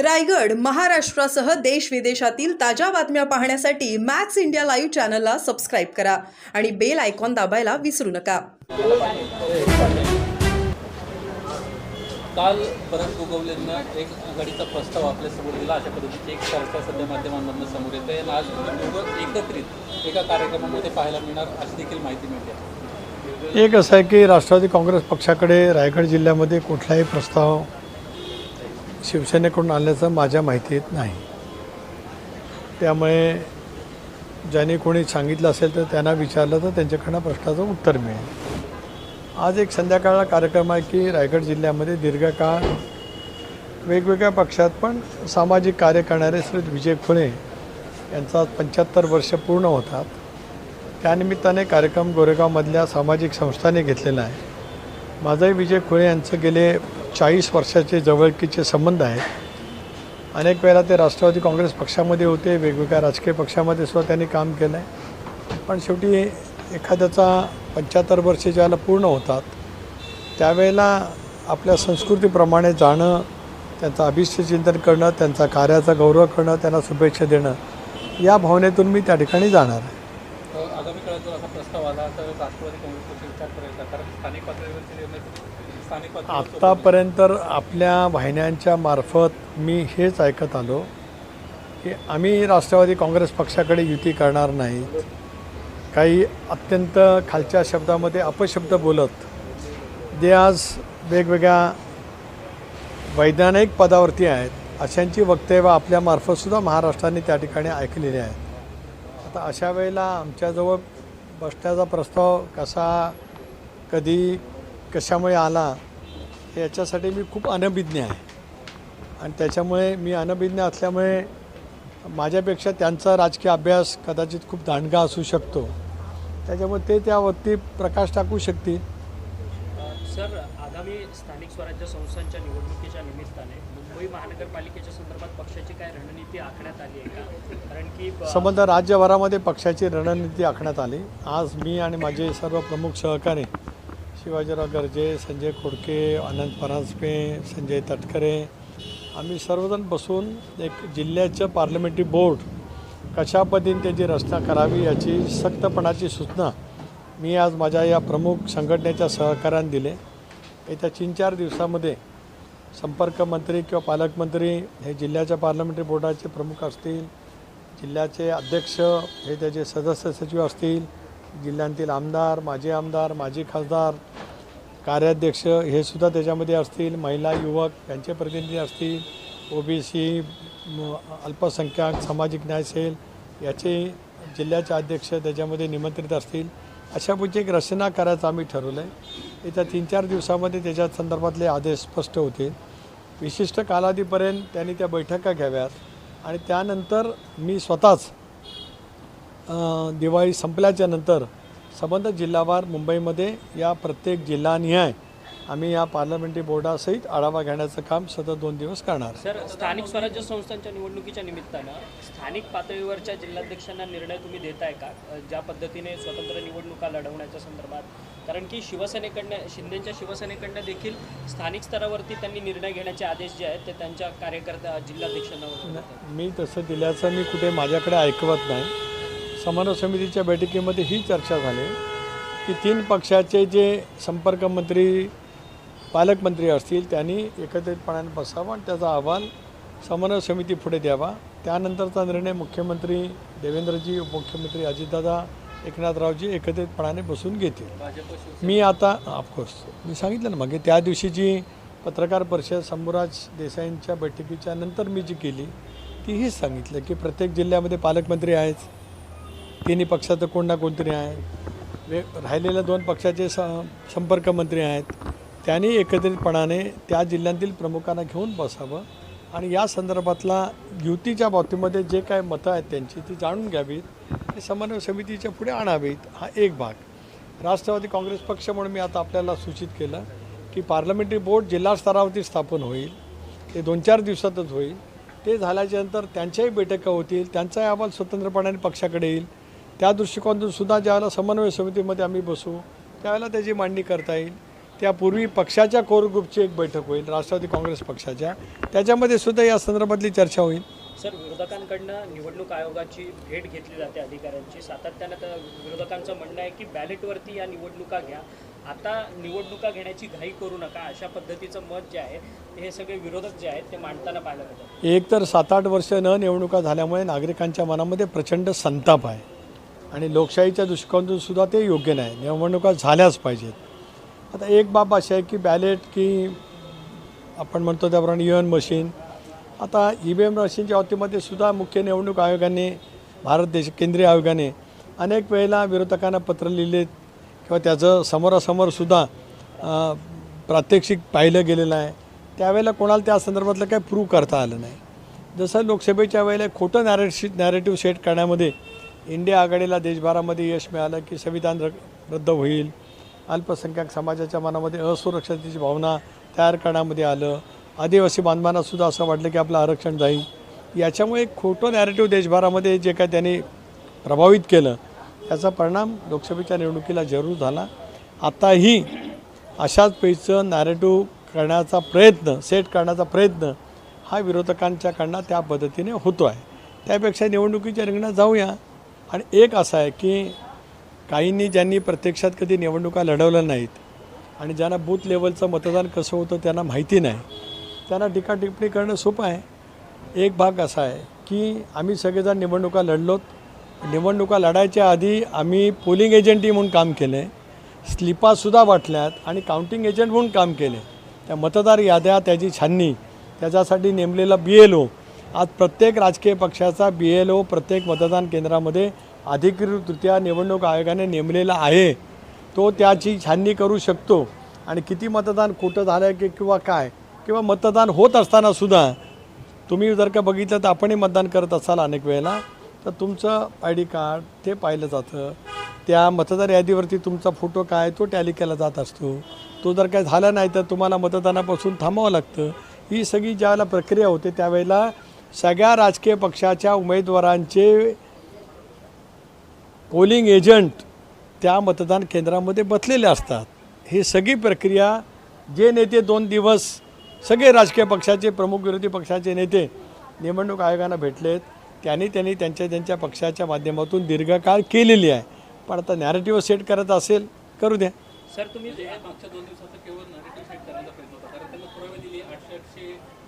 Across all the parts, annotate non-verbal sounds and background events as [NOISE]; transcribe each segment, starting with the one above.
रायगड महाराष्ट्रासह देश विदेशातील ताज्या बातम्या पाहण्यासाठी मॅक्स इंडिया लाईव्ह चॅनलला सबस्क्राईब करा आणि बेल आयकॉन दाबायला विसरू नका. काल भरत गोगवलेंना एक आघाडीचा प्रस्ताव आपल्यासमोर दिला. अशा पद्धतीची एक चर्चा सध्या माध्यमांमधून समोर येते आणि आज दोघं एकत्रित एका कार्यक्रमामध्ये पाहायला मिळणार अशी देखील माहिती मिळते. एक असं आहे की राष्ट्रवादी काँग्रेस पक्षाकडे रायगड जिल्ह्यामध्ये कुठलाही प्रस्ताव शिवसेनेकडून आणल्याचं माझ्या माहितीत नाही. त्यामुळे ज्याने कोणी सांगितलं असेल तर त्यांना विचारलं तर त्यांच्याकडनं प्रश्नाचं उत्तर मिळेल. आज एक संध्याकाळला कार्यक्रम आहे की रायगड जिल्ह्यामध्ये दीर्घकाळ वेगवेगळ्या पक्षात पण सामाजिक कार्य करणारे श्री विजय खुणे यांचा पंच्याहत्तर वर्ष पूर्ण होतात. त्यानिमित्ताने कार्यक्रम गोरेगावमधल्या सामाजिक संस्थांनी घेतलेला आहे. माझंही विजय खुळे यांचं गेले चाळीस वर्षाचे जवळकीचे संबंध आहेत. अनेक वेळा ते राष्ट्रवादी काँग्रेस पक्षामध्ये होते वेगवेगळ्या राजकीय पक्षामध्ये सुद्धा त्यांनी काम केलं आहे पण शेवटी एखाद्याचा पंच्याहत्तर वर्षे ज्याला पूर्ण होतात त्यावेळेला आपल्या संस्कृतीप्रमाणे जाणं त्यांचं अभिष्टचिंतन करणं त्यांचा कार्याचा गौरव करणं त्यांना शुभेच्छा देणं या भावनेतून मी त्या ठिकाणी जाणार आहे. आगामी काळात जर असा प्रस्ताव आला तर राष्ट्रवादी काँग्रेस पक्ष विचार करेल कारण स्थानिक पातळीवरचे निर्णय आत्तापर्यंत आपल्या वाहिन्यांच्या मार्फत मी हेच ऐकत आलो की आम्ही राष्ट्रवादी काँग्रेस पक्षाकडे युती करणार नाही. काही अत्यंत खालच्या शब्दामध्ये अपशब्द बोलत जे आज वेगवेगळ्या वैज्ञानिक पदावरती आहेत अशांची वक्तव्य आपल्यामार्फतसुद्धा महाराष्ट्राने त्या ठिकाणी ऐकलेली आहेत. आता अशा वेळेला आमच्याजवळ बसण्याचा प्रस्ताव कसा कधी कशामुळे आला याच्यासाठी मी खूप अनभिज्ञ आहे. आणि त्याच्यामुळे मी अनभिज्ञ असल्यामुळे माझ्यापेक्षा त्यांचा राजकीय अभ्यास कदाचित खूप दांडगा असू शकतो. त्याच्यामुळे ते त्यावरती प्रकाश टाकू शकतील. सर आगामी स्थानिक स्वराज्य संस्थांच्या निवडणुकीच्या निमित्ताने मुंबई महानगरपालिकेच्या संदर्भात पक्षाची काय रणनीती आखण्यात आली आहे का? कारण की संबंध राज्यभरामध्ये पक्षाची रणनीती आखण्यात आली. आज मी आणि माझे सर्व प्रमुख सहकारी शिवाजीराव गर्जे संजय खोडके अनंत परांजपे संजय तटकरे. आम्ही सर्वजण बसून एक जिल्ह्याचं पार्लमेंटरी बोर्ड कशा पद्धतीने त्याची रचना करावी याची सक्तपणाची सूचना मी आज माझ्या या प्रमुख संघटनेच्या सहकार्याने दिले. येत्या तीन चार दिवसामध्ये संपर्क मंत्री किंवा पालकमंत्री हे जिल्ह्याच्या पार्लमेंटरी बोर्डाचे प्रमुख असतील जिल्ह्याचे अध्यक्ष हे त्याचे सदस्य सचिव असतील जिल्ह्यातील आमदार माजी आमदार माजी खासदार कार्याध्यक्ष हे सुद्धा त्याच्यामध्ये असतील. महिला युवक यांचे प्रतिनिधी असतील. ओ बी सी अल्पसंख्याक सामाजिक न्याय सेल याचे जिल्ह्याचे अध्यक्ष त्याच्यामध्ये निमंत्रित असतील. अशापैकी एक रचना करायचं आम्ही ठरवलं आहे येत्या तीन चार दिवसामध्ये त्याच्या संदर्भातले आदेश स्पष्ट होतील. विशिष्ट कालावधीपर्यंत त्यांनी त्या बैठका घ्याव्यात आणि त्यानंतर मी स्वतःच दिवाळी संपल्याच्या नंतर संबंधित जिल्हावार मुंबईमध्ये या प्रत्येक जिल्हानिहाय आम्ही या पार्लमेंटरी बोर्डासहित आढावा घेण्याचं काम सतत दोन दिवस करणार. सर स्थानिक स्वराज्य संस्थांच्या निवडणुकीच्या निमित्तानं स्थानिक पातळीवरच्या जिल्हाध्यक्षांना निर्णय तुम्ही देताय का ज्या पद्धतीने स्वतंत्र निवडणुका लढवण्याच्या संदर्भात कारण की शिवसेनेकडनं शिंदेच्या शिवसेनेकडनं देखील स्थानिक स्तरावरती त्यांनी निर्णय घेण्याचे आदेश जे आहेत ते त्यांच्या कार्यकर्त्या जिल्हाध्यक्षांना. मी तसं दिल्याचं मी कुठे माझ्याकडे ऐकवत नाही समन्वय समितीच्या बैठकीमध्ये ही चर्चा झाली की तीन पक्षाचे जे संपर्क मंत्री पालकमंत्री असतील त्यांनी एकत्रितपणाने बसावा आणि त्याचा अहवाल समन्वय समिती पुढे द्यावा. त्यानंतरचा निर्णय मुख्यमंत्री देवेंद्रजी उपमुख्यमंत्री अजितदादा एकनाथरावजी एकत्रितपणाने बसून घेतील. मी आता ऑफकोर्स मी सांगितलं ना मग त्या दिवशी जी पत्रकार परिषद शंभूराज देसाईंच्या बैठकीच्या नंतर मी जी केली तीही सांगितलं की प्रत्येक जिल्ह्यामध्ये पालकमंत्री आहेच तिन्ही पक्षाचं कोण ना कोणतरी आहे. वे राहिलेल्या दोन पक्षाचे स संपर्क मंत्री आहेत. त्यांनी एकत्रितपणाने त्या जिल्ह्यातील प्रमुखांना घेऊन बसावं आणि या संदर्भातला युतीच्या बाबतीमध्ये जे काय मतं आहेत त्यांची ती जाणून घ्यावीत आणि समन्वय समितीच्या पुढे आणावीत हा एक भाग. राष्ट्रवादी काँग्रेस पक्ष म्हणून मी आता आपल्याला सूचित केलं की पार्लमेंटरी बोर्ड जिल्हा स्तरावरती स्थापन होईल. ते दोन चार दिवसातच होईल. ते झाल्याच्यानंतर त्यांच्याही बैठका होतील. त्यांचाही अहवाल स्वतंत्रपणाने पक्षाकडे येईल. त्या दृष्टिकोनातून सुद्धा ज्यावेळेला समन्वय समितीमध्ये आम्ही बसू त्यावेळेला त्याची मांडणी करता येईल. त्यापूर्वी पक्षाच्या कोर ग्रुपची एक बैठक होईल राष्ट्रवादी काँग्रेस पक्षाच्या. त्याच्यामध्ये सुद्धा या संदर्भातली चर्चा होईल. सर विरोधकांकडनं निवडणूक आयोगाची भेट घेतली जाते अधिकाऱ्यांची. सातत्यानं त्या विरोधकांचं म्हणणं आहे की बॅलेटवरती या निवडणुका घ्या. आता निवडणुका घेण्याची घाई करू नका अशा पद्धतीचं मत जे आहे ते हे सगळे विरोधक जे आहेत ते मांडताना पाहायला एक तर सात आठ वर्ष न निवडणुका झाल्यामुळे नागरिकांच्या मनामध्ये प्रचंड संताप आहे. आणि लोकशाहीच्या दृष्टिकोनातून सुद्धा ते योग्य नाही. निवडणुका झाल्याच पाहिजेत. आता एक बाब अशी आहे की बॅलेट की आपण म्हणतो त्याप्रमाणे ई मशीन आता ई व्ही एम मशीनच्या बाबतीमध्ये सुद्धा मुख्य निवडणूक आयोगाने भारत देश केंद्रीय आयोगाने अनेक वेळेला विरोधकांना पत्र लिहिलेत किंवा त्याचं समोरासमोरसुद्धा प्रात्यक्षिक पाहिलं गेलेलं आहे. त्यावेळेला कोणाला त्या संदर्भातलं काही प्रूव्ह करता आलं नाही. जसं लोकसभेच्या वेळेला खोटं नॅरेटिव्ह नॅरेटिव्ह सेट करण्यामध्ये इंडिया आघाडीला देशभरामध्ये यश मिळालं की संविधान र रद्द होईल. अल्पसंख्याक समाजाच्या मनामध्ये असुरक्षतेची भावना तयार करण्यामध्ये आलं. आदिवासी बांधवांना सुद्धा असं वाटलं की आपलं आरक्षण जाईल. याच्यामुळे एक खोटं नॅरेटिव्ह देशभरामध्ये जे काय त्यांनी प्रभावित केलं याचा परिणाम लोकसभेच्या निवडणुकीला जरूर झाला. आताही अशाच पैचं नॅरेटिव्ह करण्याचा प्रयत्न सेट करण्याचा प्रयत्न हा विरोधकांच्याकडनं त्या पद्धतीने होतो आहे त्यापेक्षा निवडणुकीच्या रिंगणात जाऊया. आणि एक असं आहे की काहींनी ज्यांनी प्रत्यक्षात कधी निवडणुका लढवल्या नाहीत आणि ज्यांना बूथ लेवलचं मतदान कसं होतं त्यांना माहिती नाही त्यांना टीका टिप्पणी करणं सोपं आहे. एक भाग असा आहे की आम्ही सगळेजण निवडणुका लढलोत. निवडणुका लढायच्या आधी आम्ही पोलिंग एजंटी म्हणून काम केलं आहे स्लिपासुद्धा वाटल्यात आणि काउंटिंग एजंट म्हणून काम केले त्या मतदार याद्या त्याची छाननी त्याच्यासाठी नेमलेला बी एल ओ आज प्रत्येक राजकीय पक्षाचा बी एल ओ प्रत्येक मतदान केंद्रामध्ये अधिकृतरित्या निवडणूक आयोगाने नेमलेला आहे. तो त्याची छाननी करू शकतो. आणि किती मतदान खोटं झालं आहे की किंवा काय? किंवा मतदान होत असताना सुद्धा तुम्ही जर का बघितलं तर आपणही मतदान करत असाल अनेक वेळेला. तर तुमचं आय डी कार्ड ते पाहिलं जातं. त्या मतदार यादीवरती तुमचा फोटो काय? तो टॅली केला जात असतो. तो जर काय झाला नाही तर तुम्हाला मतदानापासून थांबावं लागतं. ही सगळी ज्यावेळेला प्रक्रिया होते त्यावेळेला सगळ्या राजकीय पक्षाच्या उमेदवारांचे पोलिंग एजंट त्या मतदान केंद्रामध्ये बसलेले असतात. ही सगळी प्रक्रिया जे नेते दोन दिवस सगळे राजकीय पक्षाचे प्रमुख विरोधी पक्षाचे नेते निवडणूक आयोगानं भेटलेत. त्यांनी त्यांनी त्यांच्या त्यांच्या पक्षाच्या माध्यमातून दीर्घकाळ केलेली आहे. पण आता नॅरेटिव्ह सेट करत असेल करू द्या. सर तुम्ही मागच्या दोन केवळ नॅरेटिव्ह सेट करण्याचा प्रयत्न होता कारण त्यांना पुरावे दिली आठशे आठशे लोक एका घरामध्ये आहेत प्रत्यक्षात तिथं दिसत नाहीये एपिक नंबर वेगवेगळे आहेत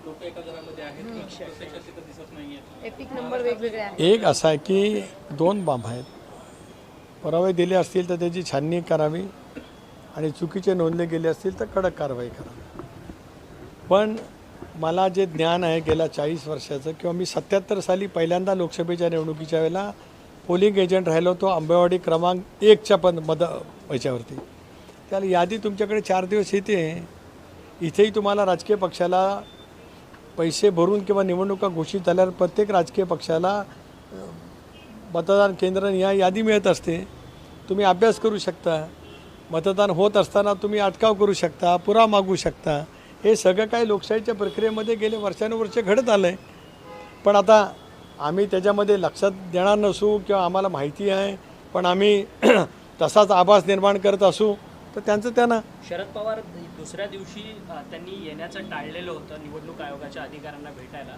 एक असा आहे की दोन बाब आहेत. पुरावे दिले असतील तर त्याची छाननी करावी आणि चुकीचे नोंदले गेले असतील तर कडक कारवाई करावी पण मला जे ज्ञान आहे गेल्या चाळीस वर्षाचं किंवा मी सत्याहत्तर साली पहिल्यांदा लोकसभेच्या निवडणुकीच्या वेळेला पोलिंग एजंट राहिलो होतो आंबेवाडी क्रमांक एकच्या पण मद याच्यावरती. त्याला यादी तुमच्याकडे चार दिवस येते. इथेही तुम्हाला राजकीय पक्षाला पैसे भरून किंवा निवडणुका घोषित झाल्यावर प्रत्येक राजकीय पक्षाला मतदान केंद्र या यादी मिळत असते. तुम्ही अभ्यास करू शकता. मतदान होत असताना तुम्ही अटकाव करू शकता पुरा मागू शकता. हे सगळं काही लोकशाहीच्या प्रक्रियेमध्ये गेले वर्षानुवर्ष घडत आलं आहे पण आता आम्ही त्याच्यामध्ये लक्षात देणार नसू किंवा आम्हाला माहिती आहे पण आम्ही [CLEARS THROAT] तसाच आभास निर्माण करत असू. तर त्यांचं त्यांना शरद पवार दुसऱ्या दिवशी त्यांनी येण्याचं टाळलेलं होतं निवडणूक आयोगाच्या अधिकाऱ्यांना भेटायला.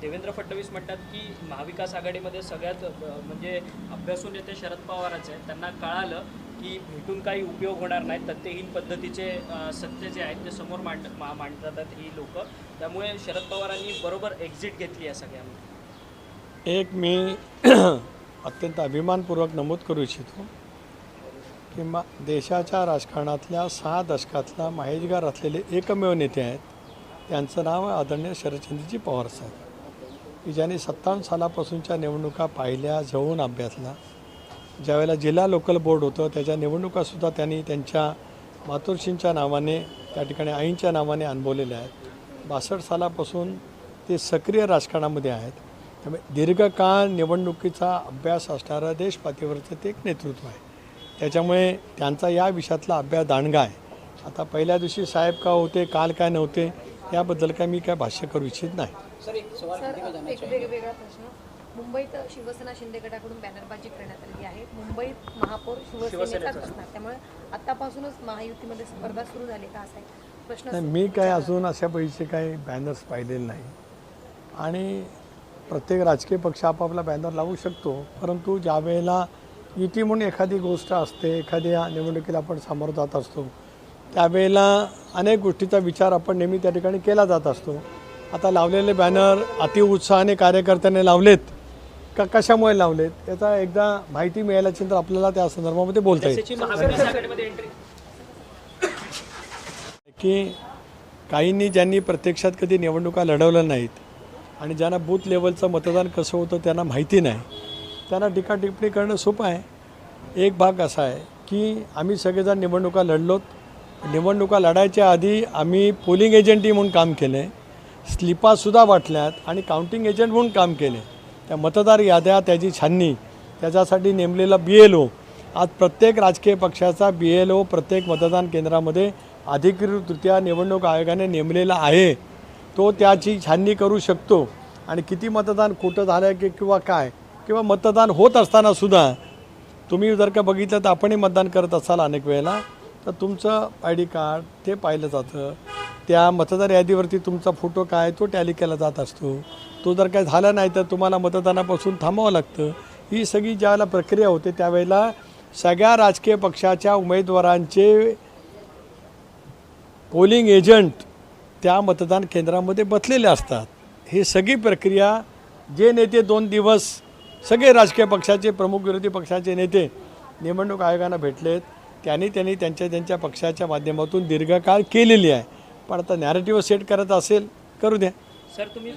देवेंद्र फडणवीस म्हणतात की महाविकास आघाडीमध्ये सगळ्यात म्हणजे अभ्यासून येते शरद पवारच आहेत त्यांना कळालं की भेटून काही उपयोग होणार नाही तथ्यहीन पद्धतीचे सत्य जे आहेत ते समोर मांड मांडतात ही लोक. त्यामुळे शरद पवारांनी बरोबर एक्झिट घेतली आहे सगळ्यांमध्ये. एक मी [CLEARS THROAT] अत्यंत अभिमानपूर्वक नमूद करू इच्छितो. किंवा देशाच्या राजकारणातल्या सहा दशकातला माहेजगार असलेले एकमेव नेते आहेत. त्यांचं नाव आदरणीय शरदचंद्रजी पवार साहेब. की ज्यांनी सत्तावन्न सालापासूनच्या निवडणुका पाहिल्या जवळून अभ्यासला. ज्यावेळेला जिल्हा लोकल बोर्ड होतं त्याच्या निवडणुकासुद्धा त्यांनी त्यांच्या मातोश्रींच्या नावाने त्या ठिकाणी आईंच्या नावाने अनुभवलेल्या आहेत. बासष्ट सालापासून ते सक्रिय राजकारणामध्ये आहेत. त्यामुळे दीर्घकाळ निवडणुकीचा अभ्यास असणारं देशपातीवरचं ते एक नेतृत्व आहे. त्याच्यामुळे त्यांचा या विषयातला अभ्यास दांडगा आहे. आता पहिल्या दिवशी साहेब का होते काल काय नव्हते याबद्दल काय मी काय भाष्य करू इच्छित नाही. सर एक वेगवेगळा प्रश्न. मुंबईत शिवसेना शिंदे गटाकडून बॅनरबाजी करण्यात आलेली आहे. मुंबईत महापौर शिवसेनेचाच असणार त्यामुळे आतापासूनच महायुतीमध्ये स्पर्धा सुरू झाली का असा प्रश्न नाही मी काय अजून अशा पैसे काही बॅनर्स पाहिलेले नाही. आणि प्रत्येक राजकीय पक्ष आपापला बॅनर लावू शकतो परंतु ज्या वेळेला युती म्हणून एखादी गोष्ट असते एखाद्या निवडणुकीला आपण सामोरं जात असतो. त्यावेळेला अनेक गोष्टीचा विचार आपण नेहमी त्या ठिकाणी केला जात असतो. आता लावलेले बॅनर अतिउत्साहाने कार्यकर्त्यांनी लावलेत. का कशामुळे लावलेत? याचा एकदा माहिती मिळाल्याची नंतर आपल्याला त्या संदर्भामध्ये बोलता येईल. की काहींनी ज्यांनी प्रत्यक्षात कधी निवडणुका लढवल्या नाहीत आणि ज्यांना बूथ लेवलचं मतदान कसं होतं त्यांना माहिती नाही त्यांना टीका टिप्पणी करणं सोपं आहे. एक भाग असा आहे की आम्ही सगळेजण निवडणुका लढलोत. निवडणुका लढायच्या आधी आम्ही पोलिंग एजंटी म्हणून काम केले. स्लिपासुद्धा वाटल्यात आणि काउंटिंग एजंट म्हणून काम केले. त्या मतदार याद्या त्याची छाननी त्याच्यासाठी नेमलेला बी एल ओ आज प्रत्येक राजकीय पक्षाचा बी एल ओ प्रत्येक मतदान केंद्रामध्ये अधिकृतरित्या निवडणूक आयोगाने नेमलेला आहे. तो त्याची छाननी करू शकतो. आणि किती मतदान खोटं झालं की किंवा काय किंवा मतदान होत असताना सुद्धा तुम्ही जर का बघितलं तर आपणही मतदान करत असाल अनेक वेळेला तर तुमचं आय डी कार्ड ते पाहिलं जातं. त्या मतदार यादीवरती तुमचा फोटो काय तो टॅली केला जात असतो. तो जर काय झाला नाही तर तुम्हाला मतदानापासून थांबावं लागतं. ही सगळी ज्यावेळेला प्रक्रिया होते त्यावेळेला सगळ्या राजकीय पक्षाच्या उमेदवारांचे पोलिंग एजंट त्या मतदान केंद्रामध्ये बसलेले असतात. ही सगळी प्रक्रिया जे नेते दोन दिवस सगळे राजकीय पक्षाचे प्रमुख विरोधी पक्षाचे नेते निवडणूक आयोगानं आहेत त्यांनी त्यांनी त्यांच्या त्यांच्या पक्षाच्या माध्यमातून दीर्घकाळ केलेली आहे. पण आता नॅरेटिव्ह सेट करत असेल करू द्या. सर तुम्ही